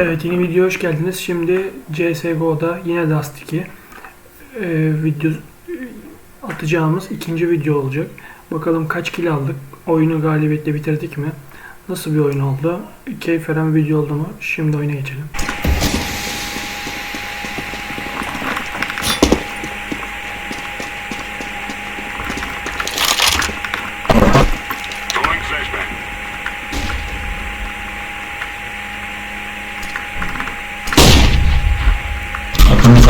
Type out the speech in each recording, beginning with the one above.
Evet yeni video hoş geldiniz. Şimdi CSGO'da yine Dust 2 e, video atacağımız ikinci video olacak. Bakalım kaç kill aldık? Oyunu galibiyetle bitirdik mi? Nasıl bir oyun oldu? Keyif veren bir video oldu mu? Şimdi oyuna geçelim.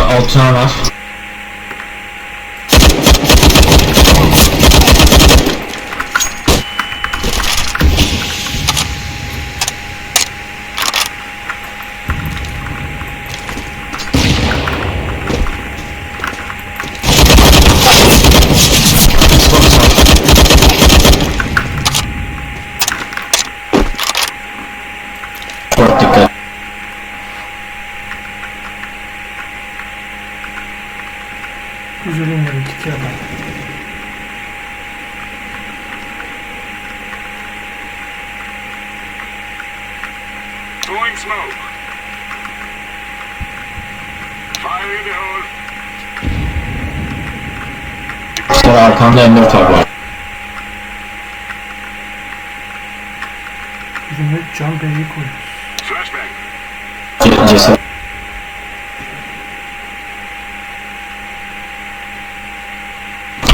Altına var. Güzel oynadık iki adam. Throwing smoke. Fire in the hole. Sonra arkanda M4 var bu arada. Bizim hep can beyi koyuyoruz. Flashbang.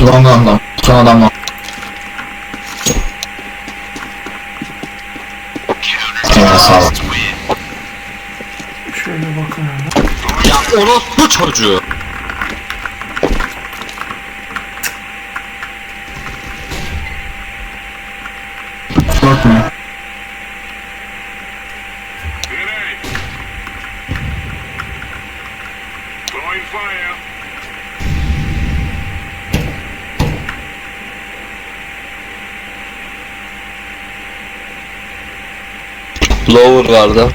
Long long Son adam var. Evet sağ ol. Şöyle bakın. Ya orospu çocuğu. Grenade. Throwing fire. Lower vardı.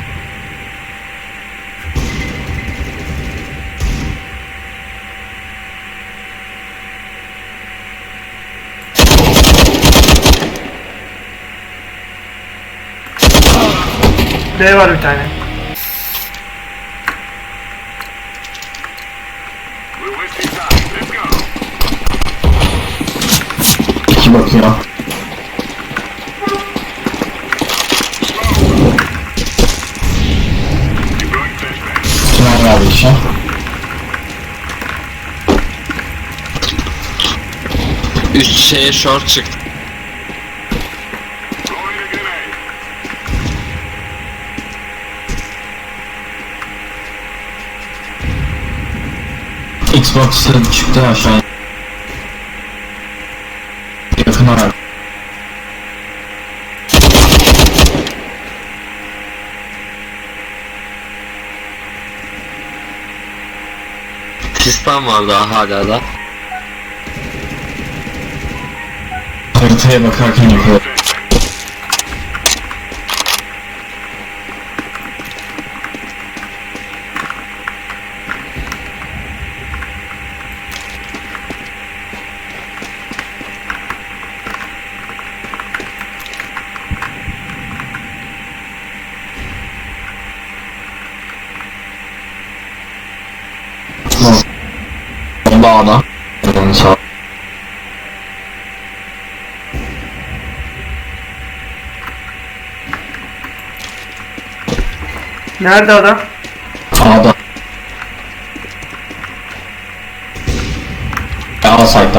B var bir tane. İki bakıyor. Verdi işe. Üst şeye short çıktı. Xbox'ı çıktı aşağıya. Yakına ver. Sistem vardı hala da. Haritaya bakarken yapıyor. Yani sağ. Nerede adam? A'da. A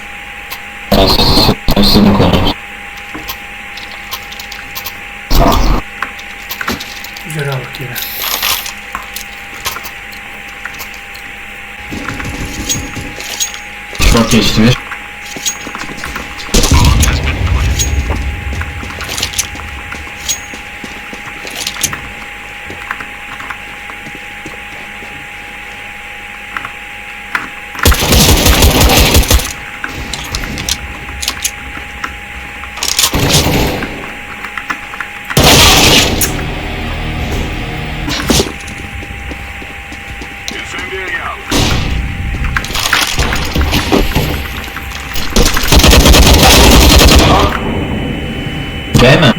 Short geçti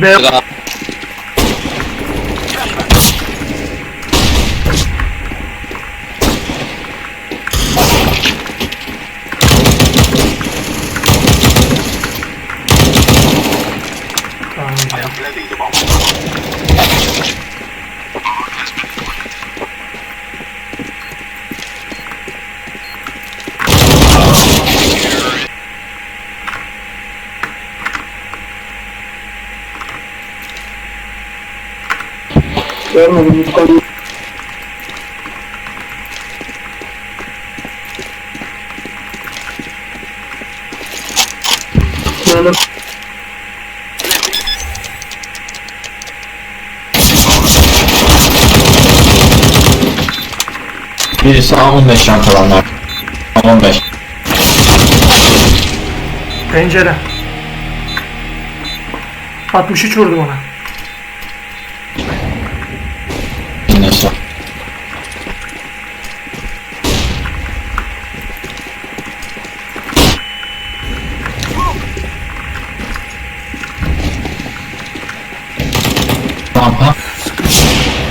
B mi? Görmedim. Böyle Birisi A15 can kalanlar. A15. pencere. 63 vurdum ona. Yine short. Rampa. Yanıyorum lan.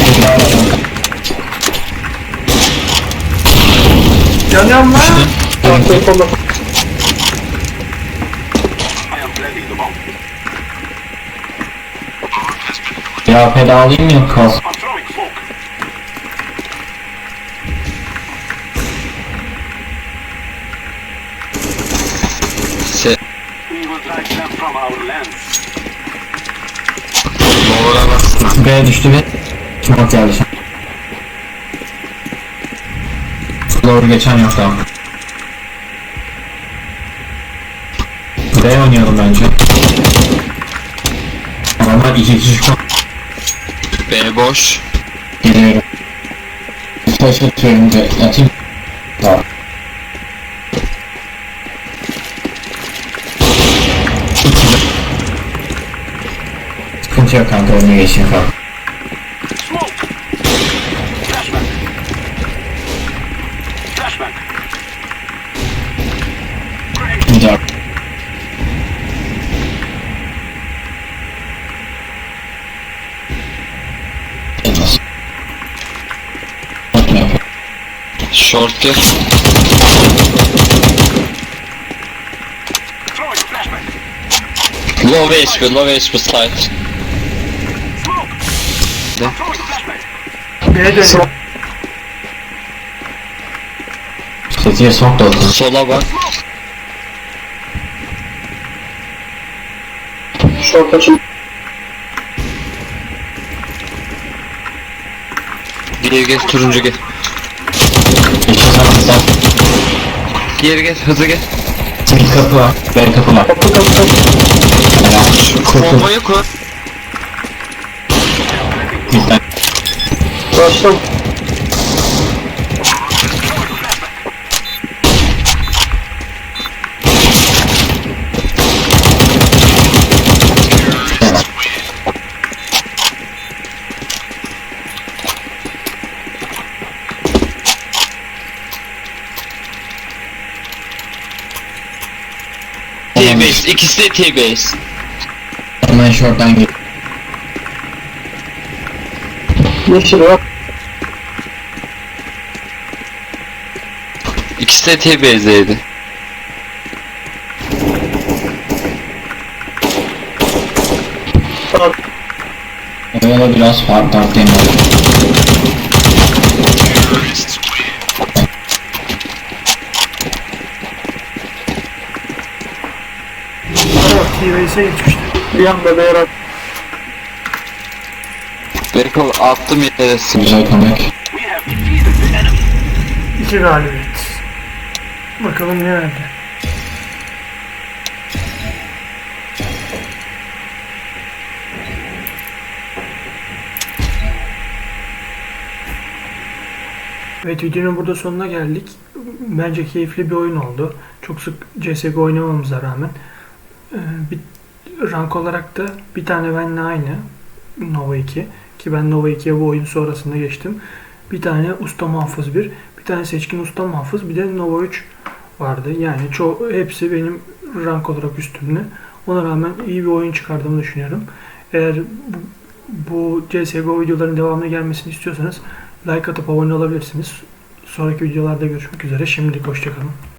Arkayı kolla. I am planting the bomb. Ya pedalayım yok kas. I'm throwing smoke. Se We will drive them from our lands. Lower'a baksana. B düştü bir. Smoke geldi şimdi. Doğru geçen yok daha. B oynayalım bence. Adamlar iki kişi çok B boş. geliyorum. Taş atıyorum ve atayım. Tamam. Sıkıntı yok kanka önüne geçeyim kanka. Yapıyor. Short flashback! Low HP, low HP flashback! B'ye dönüyor. Setiye sok da. Sola bak. Short açın. Geri gel, turuncu gel. İki sen. Geri gel, hızlı gel. Bir kapı var. B kapı var. Kapı kapı kapı. Bombayı kur. Midden. Başlam. Helal. T-base, ikisi de T-base. Hemen short'tan gir. Yeşil var. İkisi de T-base'deydi. Yola biraz fark taktayım. Bana T-Base'e geçmişti. Bir anda at. Beko attım yere Güzel comeback. İki galibiyet. Bakalım ne verdi. Evet videonun burada sonuna geldik. Bence keyifli bir oyun oldu. Çok sık CSGO oynamamıza rağmen. Bir rank olarak da bir tane benle aynı. Nova 2. Ki ben Nova 2'ye bu oyun sonrasında geçtim. Bir tane usta muhafız bir. Bir tane seçkin usta muhafız. Bir de Nova 3 vardı. Yani çoğu hepsi benim rank olarak üstümde. Ona rağmen iyi bir oyun çıkardığımı düşünüyorum. Eğer bu, bu CSGO videoların devamlı gelmesini istiyorsanız like atıp abone olabilirsiniz. Sonraki videolarda görüşmek üzere. Şimdilik hoşçakalın.